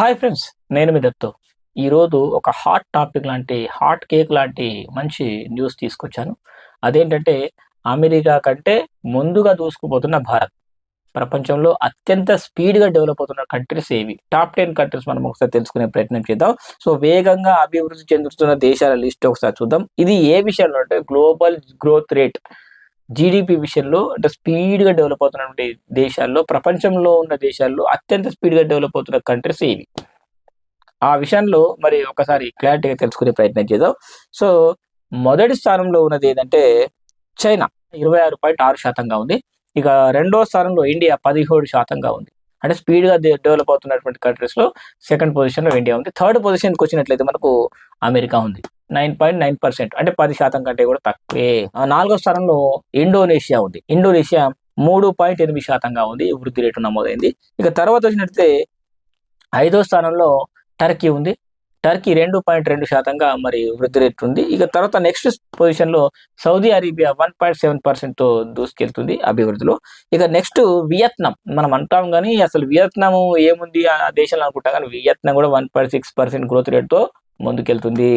Hi friends నేను మీ దత్తు. ఈరోజు ఒక హాట్ టాపిక్ లాంటి హాట్ కేక్ లాంటి మంచి న్యూస్ తీసుకొచ్చాను. అదేంటంటే అమెరికా కంటే ముందుగా దూసుకుపోతున్న భారత్. ప్రపంచంలో అత్యంత స్పీడ్గా డెవలప్ అవుతున్న కంట్రీస్ ఏవి? టాప్ టెన్ కంట్రీస్ మనం ఒకసారి తెలుసుకునే ప్రయత్నం చేద్దాం. సో వేగంగా అభివృద్ధి చెందుతున్న దేశాల లిస్ట్ ఒకసారి చూద్దాం. ఇది ఏ విషయంలో అంటే గ్లోబల్ గ్రోత్ రేట్. జీడిపి విషయంలో అంటే స్పీడ్గా డెవలప్ అవుతున్నటువంటి దేశాల్లో ప్రపంచంలో ఉన్న దేశాల్లో అత్యంత స్పీడ్గా డెవలప్ అవుతున్న కంట్రీస్ ఏవి ఆ విషయంలో మరి ఒకసారి క్లారిటీగా తెలుసుకునే ప్రయత్నం చేద్దాం. సో మొదటి స్థానంలో ఉన్నది ఏంటంటే చైనా. ఇరవై ఆరు పాయింట్ ఆరు శాతంగా ఉంది. ఇక రెండో స్థానంలో ఇండియా పదిహేడు శాతంగా ఉంది. అంటే స్పీడ్గా డెవలప్ అవుతున్నటువంటి కంట్రీస్లో సెకండ్ పొజిషన్లో ఇండియా ఉంది. థర్డ్ పొజిషన్కి వచ్చినట్లయితే మనకు అమెరికా ఉంది. నైన్ పాయింట్ నైన్ పర్సెంట్ అంటే పది శాతం కంటే కూడా తక్కువే. ఆ నాలుగో స్థానంలో ఇండోనేషియా ఉంది. ఇండోనేషియా మూడు పాయింట్ ఎనిమిది శాతంగా ఉంది వృద్ధి రేటు నమోదైంది. ఇక తర్వాత వచ్చినట్లయితే ఐదో స్థానంలో టర్కీ ఉంది. టర్కీ రెండు పాయింట్ రెండు శాతంగా మరి వృద్ధి రేటు ఉంది. ఇక తర్వాత నెక్స్ట్ పొజిషన్లో Saudi Arabia one point seven పర్సెంట్తో దూసుకెళ్తుంది అభివృద్ధిలో. ఇక నెక్స్ట్ వియత్నాం. మనం అంటాం కానీ అసలు వియత్నాం ఏముంది ఆ దేశంలో అనుకుంటాం కానీ వియత్నాం కూడా one point six percent growth రేట్తో ముందుకెళ్తుంది.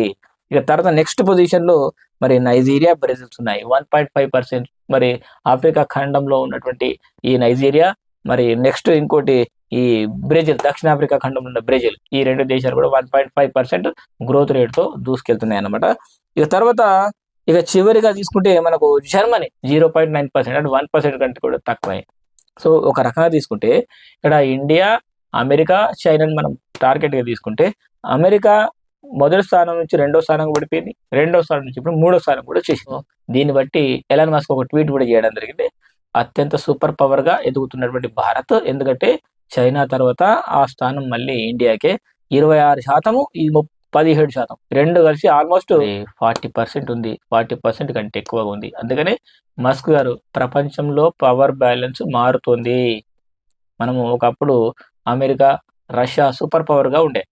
ఇక తర్వాత నెక్స్ట్ పొజిషన్లో మరి నైజీరియా బ్రెజిల్స్ ఉన్నాయి. వన్ పాయింట్ ఫైవ్ పర్సెంట్ మరి ఆఫ్రికా ఖండంలో ఉన్నటువంటి ఈ నైజీరియా మరి నెక్స్ట్ ఇంకోటి ఈ బ్రెజిల్ దక్షిణాఫ్రికా ఖండంలో ఉన్న బ్రెజిల్ ఈ రెండు దేశాలు కూడా one point five percent growth రేట్తో దూసుకెళ్తున్నాయి అనమాట ఇక తర్వాత ఇక చివరిగా తీసుకుంటే మనకు Germany zero point nine percent అంటే వన్ పర్సెంట్ కంటే కూడా తక్కువే. సో ఒక రకంగా తీసుకుంటే ఇక్కడ ఇండియా అమెరికా చైనాని మనం టార్గెట్గా తీసుకుంటే అమెరికా మొదటి స్థానం నుంచి రెండో స్థానం పడిపోయింది రెండో స్థానం నుంచి ఇప్పుడు మూడో స్థానం కూడా చేసింది. దీన్ని బట్టి ఎలాన్ మాస్క్ ఒక ట్వీట్ కూడా చేయడం జరిగింది. అత్యంత సూపర్ పవర్గా ఎదుగుతున్నటువంటి భారత్ ఎందుకంటే చైనా తర్వాత ఆ స్థానం మళ్ళీ ఇండియాకే ఇరవై ఆరు శాతము ఈ పదిహేడు శాతం. రెండు కలిసి ఆల్మోస్ట్ ఫార్టీ పర్సెంట్ ఉంది. ఫార్టీ పర్సెంట్ కంటే ఎక్కువగా ఉంది. అందుకనే మస్క్ గారు ప్రపంచంలో పవర్ బ్యాలెన్స్ మారుతుంది. మనము ఒకప్పుడు అమెరికా రష్యా సూపర్ పవర్గా ఉండే.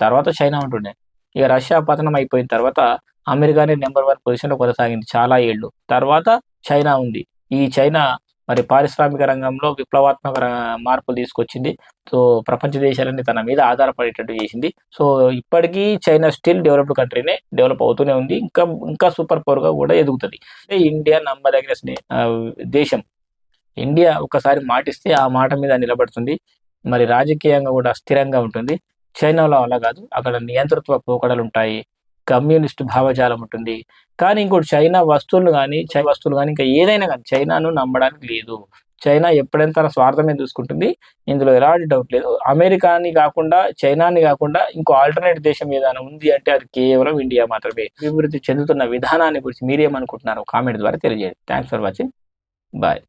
తర్వాత చైనా ఉంటుండే. ఇక రష్యా పతనం అయిపోయిన తర్వాత అమెరికానే నెంబర్ వన్ పొజిషన్లో కొనసాగింది చాలా ఏళ్ళు. తర్వాత చైనా ఉంది. ఈ చైనా మరి పారిశ్రామిక రంగంలో విప్లవాత్మక మార్పులు తీసుకొచ్చింది. సో ప్రపంచ దేశాలన్నీ తన మీద ఆధారపడేటట్టు చేసింది. సో ఇప్పటికీ చైనా స్టిల్ డెవలప్డ్ కంట్రీనే డెవలప్ అవుతూనే ఉంది. ఇంకా ఇంకా సూపర్ పవర్గా కూడా ఎదుగుతుంది. ఇండియా నమ్మదగిన దేశం. ఇండియా ఒకసారి మాటిస్తే ఆ మాట మీద నిలబడుతుంది. మరి రాజకీయంగా కూడా స్థిరంగా ఉంటుంది. చైనాలో అలా కాదు. అక్కడ నియంతృత్వ పోకడలు ఉంటాయి. కమ్యూనిస్ట్ భావజాలం ఉంటుంది. కానీ ఇంకోటి చైనా వస్తువులు కానీ చైనా వస్తువులు కానీ ఇంకా ఏదైనా కానీ చైనాను నమ్మడానికి లేదు. చైనా ఎప్పుడైనా తన స్వార్థమే చూసుకుంటుంది. ఇందులో ఎలాంటి డౌట్ లేదు. అమెరికాని కాకుండా చైనాని కాకుండా ఇంకో ఆల్టర్నేట్ దేశం ఏదైనా ఉంది అంటే అది కేవలం ఇండియా మాత్రమే. అభివృద్ధి చెందుతున్న విధానాన్ని గురించి మీరేమనుకుంటున్నారు కామెంట్ ద్వారా తెలియజేయండి. Thanks for watching bye